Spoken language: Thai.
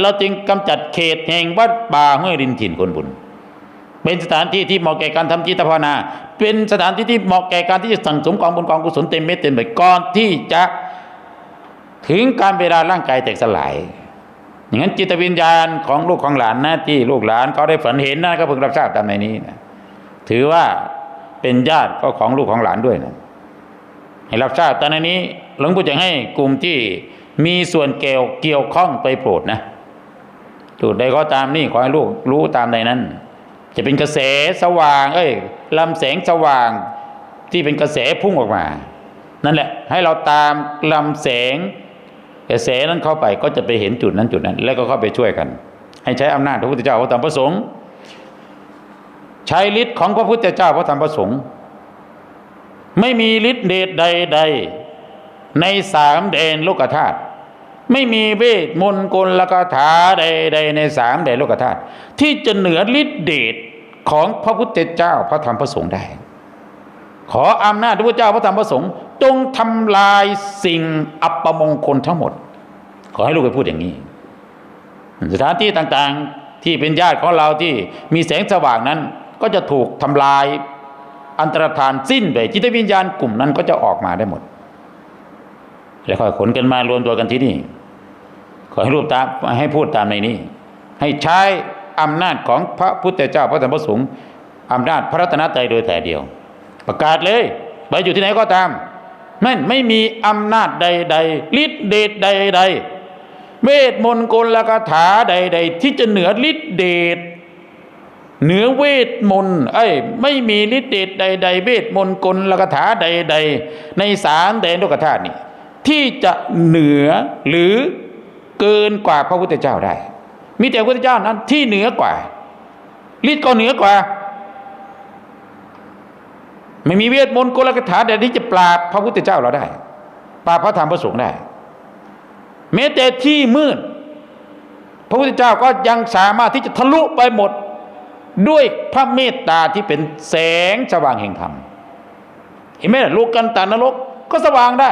เราจึงกำจัดเขตแห่งวัดป่าห้วยรินถิ่นคนบุญ เป็นสถานที่ที่เหมาะแก่การทำจิตภาวนา เป็นสถานที่ที่เหมาะแก่การที่จะสั่งสมกองบุญกองกุศลเต็มเม็ดเต็มใบก่อนที่จะถึงการเวลาร่างกายแตกสลาย อย่างนั้นจิตวิญญาณของลูกของหลานนะที่ลูกหลานเขาได้ฝันเห็นนะก็เพิ่งรับทราบตามในนี้นะถือว่าเป็นญาติก็ของลูกของหลานด้วยนะให้รับทราบตามในนี้หลวงปู่จะให้กลุ่มที่มีส่วนเกี่ยวเกี่ยวข้องไปโปรดนะ จุดใดก็ตามนี่ขอให้ลูกรู้ตามในนั้น จะเป็นกระแสสว่าง เอ้ยลำแสงสว่างที่เป็นกระแสพุ่งออกมา นั่นแหละ ให้เราตามลำแสง กระแสนั้นเข้าไปก็จะไปเห็นจุดนั้นจุดนั้น แล้วก็เข้าไปช่วยกัน ให้ใช้อำนาจพระพุทธเจ้าพระธรรมพระสงฆ์ใช้ฤทธิ์ของพระพุทธเจ้าพระธรรมพระสงฆ์ไม่มีฤทธิ์เดชใด ๆ ในสามแดนโลกธาตุ ไม่มีเวทมนต์กลกถาใดๆในสามแดโลกธาตุที่จะเหนือฤทธิเดชของพระพุทธเจ้าพระธรรมพระสงฆ์ได้ ขออำนาจพระพุทธเจ้าพระธรรมพระสงฆ์จงทำลายสิ่งอัปมงคลทั้งหมด ขอให้ลูกไปพูดอย่างนี้ สถานที่ต่างๆที่เป็นญาติของเราที่มีแสงสว่างนั้น ก็จะถูกทำลายอันตรธานสิ้นไปจิตวิญญาณกลุ่มนั้นก็จะออกมาได้หมด แล้วค่อยขนกันมารวมตัวกันที่นี่ อให้รูปตามให้พูดตามในนี้ ให้ใช้อำนาจของพระพุทธเจ้าพระธรรมพระสงฆ์อำนาจพระรัตนตรัยโดยแต่เดียว ประกาศเลยไปอยู่ที่ไหนก็ตามนั่นไม่มีอำนาจใดๆฤทธิเดชใดๆเวทมนต์กลกถาใด ๆ ที่จะเหนือฤทธิเดชเหนือเวทมนต์เอ้ไม่มีฤทธิเดชใด ๆ เวทมนต์กลกถาใด ๆ ในสามแดนโลกธาตุนี่ที่จะเหนือหรือ เกินกว่าพระพุทธเจ้าได้ มีแต่พระพุทธเจ้านั้นที่เหนือกว่าฤทธิ์ก็เหนือกว่า ไม่มีเวทมนต์กลกถาใดที่จะปราบพระพุทธเจ้าเราได้ ปราบพระธรรมพระสงฆ์ได้แม้แต่ที่มืดพระพุทธเจ้าก็ยังสามารถที่จะทะลุไปหมดด้วยพระเมตตาที่เป็นแสงสว่างแห่งธรรมเห็นไหมล่ะลูกกันตานรกก็สว่างได้